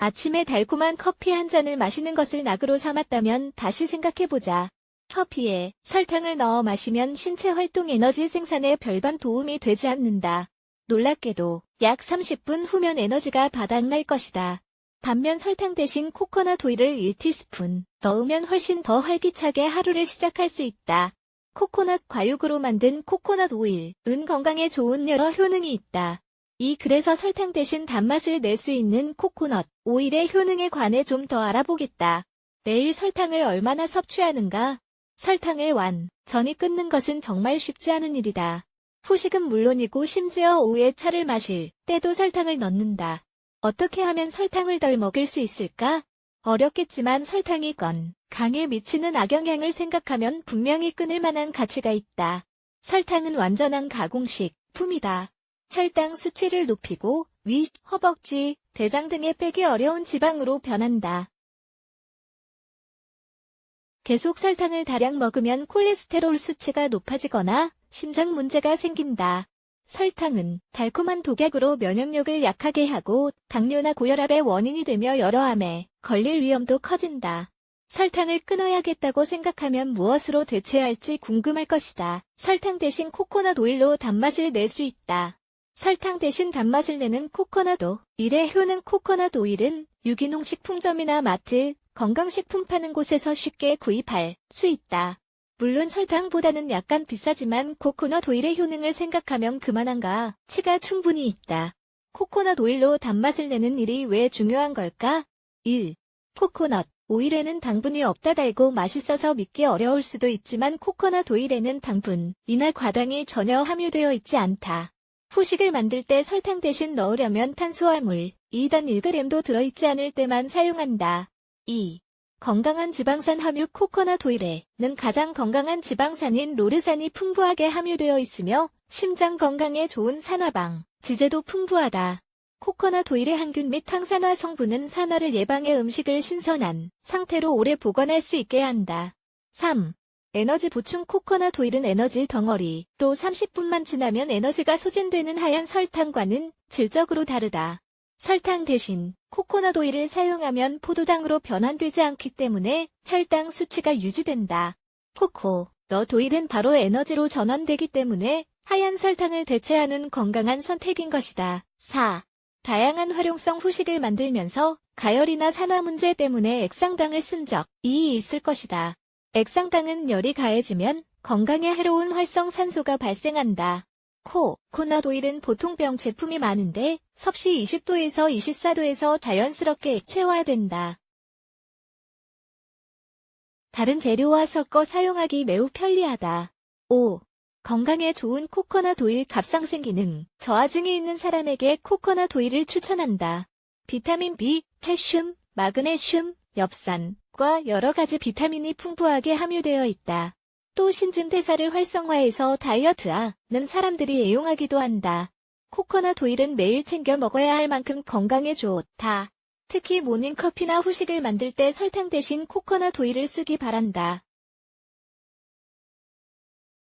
아침에 달콤한 커피 한 잔을 마시는 것을 낙으로 삼았다면 다시 생각해보자. 커피에 설탕을 넣어 마시면 신체 활동 에너지 생산에 별반 도움이 되지 않는다. 놀랍게도 약 30분 후면 에너지가 바닥날 것이다. 반면 설탕 대신 코코넛 오일을 1티스푼 넣으면 훨씬 더 활기차게 하루를 시작할 수 있다. 코코넛 과육으로 만든 코코넛 오일, 은 건강에 좋은 여러 효능이 있다. 이 글에서 설탕 대신 단맛을 낼 수 있는 코코넛 오일의 효능에 관해 좀 더 알아보겠다. 매일 설탕을 얼마나 섭취하는가? 설탕을 완, 전이 끊는 것은 정말 쉽지 않은 일이다. 후식은 물론이고 심지어 오후에 차를 마실 때도 설탕을 넣는다. 어떻게 하면 설탕을 덜 먹을 수 있을까? 어렵겠지만 설탕이 건, 강에 미치는 악영향을 생각하면 분명히 끊을 만한 가치가 있다. 설탕은 완전한 가공식, 품이다. 혈당 수치를 높이고 위, 허벅지, 대장 등에 빼기 어려운 지방으로 변한다. 계속 설탕을 다량 먹으면 콜레스테롤 수치가 높아지거나 심장 문제가 생긴다. 설탕은 달콤한 독약으로 면역력을 약하게 하고 당뇨나 고혈압의 원인이 되며 여러 암에 걸릴 위험도 커진다. 설탕을 끊어야겠다고 생각하면 무엇으로 대체해야 할지 궁금할 것이다. 설탕 대신 코코넛 오일로 단맛을 낼 수 있다. 설탕 대신 단맛을 내는 코코넛 오 일의 효능 코코넛 오일은 유기농 식품점이나 마트, 건강식품 파는 곳에서 쉽게 구입할 수 있다. 물론 설탕보다는 약간 비싸지만 코코넛 오일의 효능을 생각하면 그만한가 치가 충분히 있다. 코코넛 오일로 단맛을 내는 일이 왜 중요한 걸까? 1. 코코넛 오일에는 당분이 없다 달고 맛있어서 믿기 어려울 수도 있지만 코코넛 오일에는 당분 이나 과당이 전혀 함유되어 있지 않다. 후식을 만들 때 설탕 대신 넣으려면 탄수화물 2단 1g도 들어있지 않을 때만 사용한다. 2. 건강한 지방산 함유 코코넛 오일에는 가장 건강한 지방산인 로르산이 풍부하게 함유되어 있으며 심장 건강에 좋은 산화방, 지제도 풍부하다. 코코넛 오일의 항균 및 항산화 성분은 산화를 예방해 음식을 신선한 상태로 오래 보관할 수 있게 한다. 3. 에너지 보충 코코넛 오일은 에너지 덩어리로 30분만 지나면 에너지가 소진되는 하얀 설탕과는 질적으로 다르다. 설탕 대신 코코넛 오일을 사용하면 포도당으로 변환되지 않기 때문에 혈당 수치가 유지된다. 코코, 넛 오일은 바로 에너지로 전환되기 때문에 하얀 설탕을 대체하는 건강한 선택인 것이다. 4. 다양한 활용성 후식을 만들면서 가열이나 산화 문제 때문에 액상당을 쓴 적이 있을 것이다. 액상당은 열이 가해지면 건강에 해로운 활성산소가 발생한다. 코, 코넛 오일은 보통 병 제품이 많은데 섭씨 20도에서 24도에서 자연스럽게 액체화된다. 다른 재료와 섞어 사용하기 매우 편리하다. 5. 건강에 좋은 코코넛 오일 갑상생 기능, 저하증이 있는 사람에게 코코넛 오일을 추천한다. 비타민 B, 칼슘, 마그네슘, 엽산과 여러 가지 비타민이 풍부하게 함유되어 있다. 또 신진대사를 활성화해서 다이어트하는 사람들이 애용하기도 한다. 코코넛 오일은 매일 챙겨 먹어야 할 만큼 건강에 좋다. 특히 모닝커피나 후식을 만들 때 설탕 대신 코코넛 오일을 쓰기 바란다.